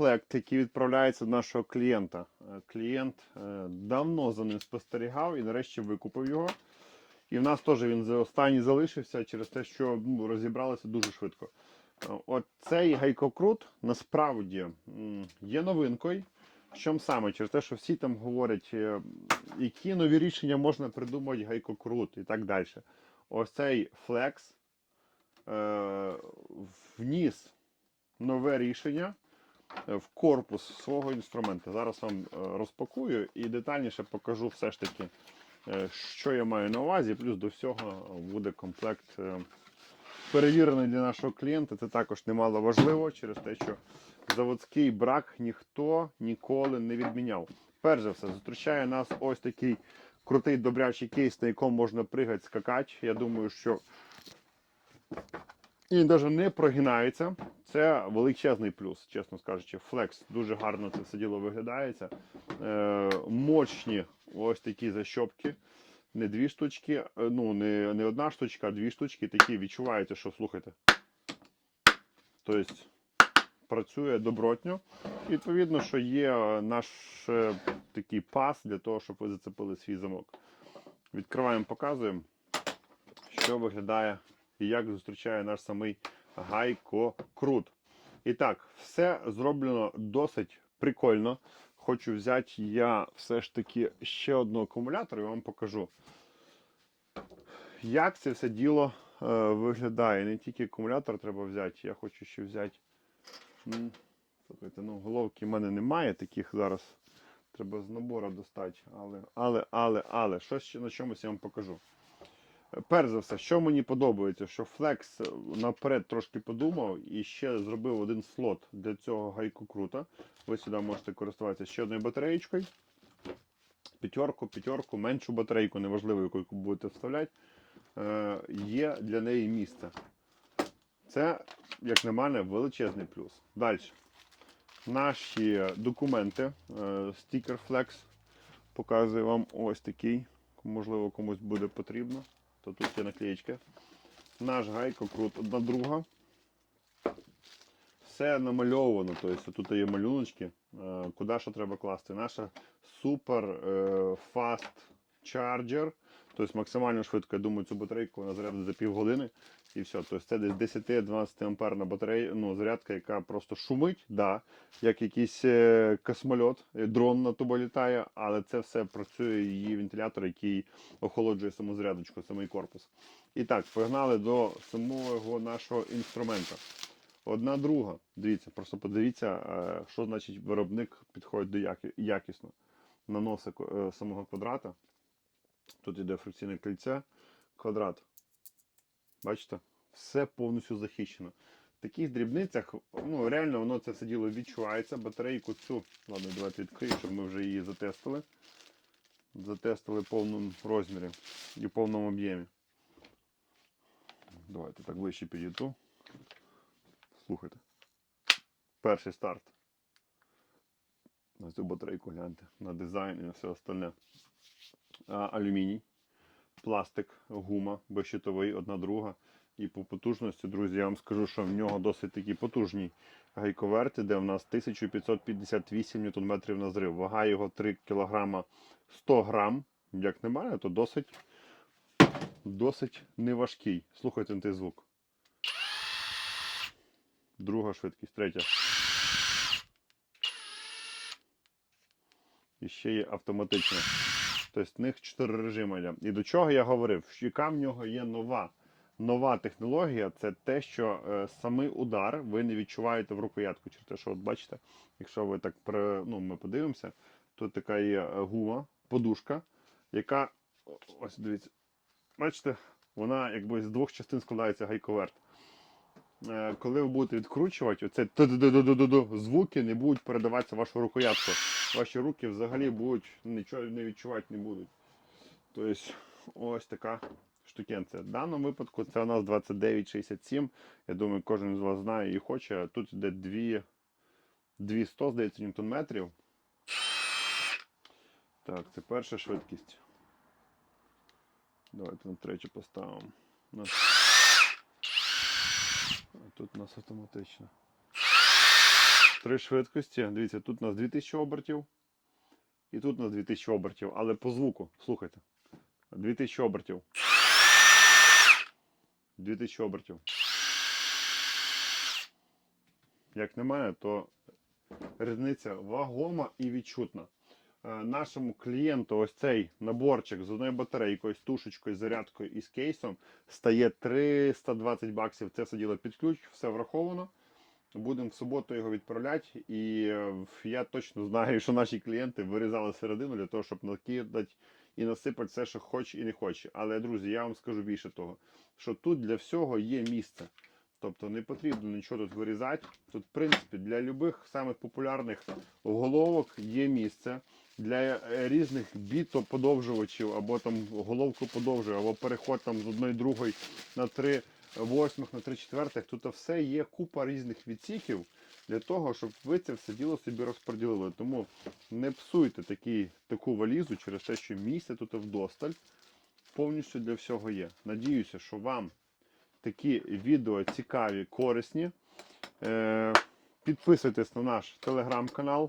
комплект, який відправляється до нашого клієнта. Е, Клієнт е, давно за ним спостерігав і нарешті викупив його. І в нас теж він за- останній залишився через те, що ну, розібралися дуже швидко. Е, От цей гайкокрут насправді є новинкою. Чому саме? Через те, що всі там говорять, які нові рішення можна придумати гайкокрут і так далі. Ось цей флекс е, вніс нове рішення в корпус свого інструмента. Зараз вам е, розпакую і детальніше покажу все ж таки, е, що я маю на увазі. Плюс до всього буде комплект е, перевірений для нашого клієнта. Це також немало важливо через те, що заводський брак ніхто ніколи не відміняв. Перш за все, зустрічає нас ось такий крутий добрячий кейс, на якому можна пригати, скакати. Я думаю, що і навіть не прогинається. Це величезний плюс, чесно скажучи. Флекс дуже гарно це все діло виглядається. Е, мощні ось такі защопки. Не дві штучки, е, ну не, не одна штучка, а дві штучки такі відчуваєте, що слухайте. Тобто працює добротньо. І відповідно, що є е, наш е, такий пас для того, щоб ви зацепили свій замок. Відкриваємо, показуємо, що виглядає і як зустрічає наш самий гайко-крут. І так, все зроблено досить прикольно. Хочу взяти я все ж таки ще одну акумулятор і вам покажу, як це все діло е, виглядає. Не тільки акумулятор треба взяти, я хочу ще взяти. Слухайте, ну головки в мене немає таких зараз. Треба з набору достати. Але, але, але, але, щось ще на чомусь я вам покажу. Перш за все, що мені подобається, що Flex наперед трошки подумав і ще зробив один слот для цього гайку крута. Ви сюди можете користуватися ще одною батареєчкою. П'ятерку, п'ятерку, меншу батарейку, неважливо, яку будете вставляти. Е, є для неї місце. Це, як на мене, величезний плюс. Далі. Наші документи. Е, стікер Flex показує вам ось такий. Можливо, комусь буде потрібно то тут є наклеєчка. Наш гайкокрут одна друга. Все намальовано, тобто тут є малюночки, е, куди що треба класти. Наша супер фаст fast charger, тобто максимально швидко, я думаю, цю батарейку вона зарядить за півгодини. І все. Тобто це десь 10-12 амперна батарея, ну, зарядка, яка просто шумить, да, як якийсь е, космольот, е, дрон на тобі літає, але це все працює її вентилятор, який охолоджує саму зарядочку, самий корпус. І так, погнали до самого нашого інструмента. Одна друга. Дивіться, просто подивіться, е, що значить виробник підходить до якісно. Наносить е, самого квадрата. Тут йде фрикційне кільце, квадрат. Бачите? Все повністю захищено. В таких дрібницях, ну реально воно це все діло відчувається. Батарейку цю, ладно, давайте відкрию, щоб ми вже її затестили. Затестили в повному розмірі і в повному об'ємі. Давайте так ближче підійду. Слухайте. Перший старт. На цю батарейку гляньте, на дизайн і на все остальне. Алюміній, пластик, гума, безщитовий, одна друга. І по потужності, друзі, я вам скажу, що в нього досить такі потужні гайковерти, де в нас 1558 Нм на зрив. Вага його 3 кг 100 грам. Як мене, то досить, досить неважкий. Слухайте той звук. Друга швидкість, третя. І ще є автоматична. Тобто в них 4 режими. І до чого я говорив? Яка в нього є нова. Нова технологія це те, що е, самий удар ви не відчуваєте в рукоятку. Через те, що от бачите, якщо ви так при, ну, ми подивимося, тут така є е, гума, подушка, яка ось дивіться, бачите, вона якби з двох частин складається гайковерт. Е, Коли ви будете відкручувати, оце звуки не будуть передаватися вашу рукоятку. Ваші руки взагалі будуть нічого не відчувати не будуть. Тобто, ось така штукенція. В даному випадку це у нас 2967. Я думаю, кожен з вас знає і хоче. Тут йде 2, 200, здається, ньютон-метрів. Так, це перша швидкість. Давайте на третю поставимо. Тут у нас автоматично. Три швидкості. Дивіться, тут у нас 2000 обертів. І тут у нас 2000 обертів. Але по звуку, слухайте. 2000 обертів. 2000 обертів. Як мене, то різниця вагома і відчутна. Е, Нашому клієнту ось цей наборчик з одною батарейкою, з тушечкою, зарядкою і з кейсом стає 320 баксів. Це все діло під ключ, все враховано. Будемо в суботу його відправляти. І е, я точно знаю, що наші клієнти вирізали середину для того, щоб накидати і насипати все, що хоче і не хоче. Але, друзі, я вам скажу більше того, що тут для всього є місце. Тобто не потрібно нічого тут вирізати. Тут, в принципі, для любих самих популярних головок є місце. Для е, різних бітоподовжувачів, або там головку подовжує, або переход там з одної другої на три восьмих, на три четвертих. Тут все є купа різних відсіків для того, щоб ви це все діло собі розподілили. Тому не псуйте такі, таку валізу через те, що місця тут вдосталь. Повністю для всього є. Надіюся, що вам такі відео цікаві, корисні. Е, підписуйтесь на наш телеграм-канал.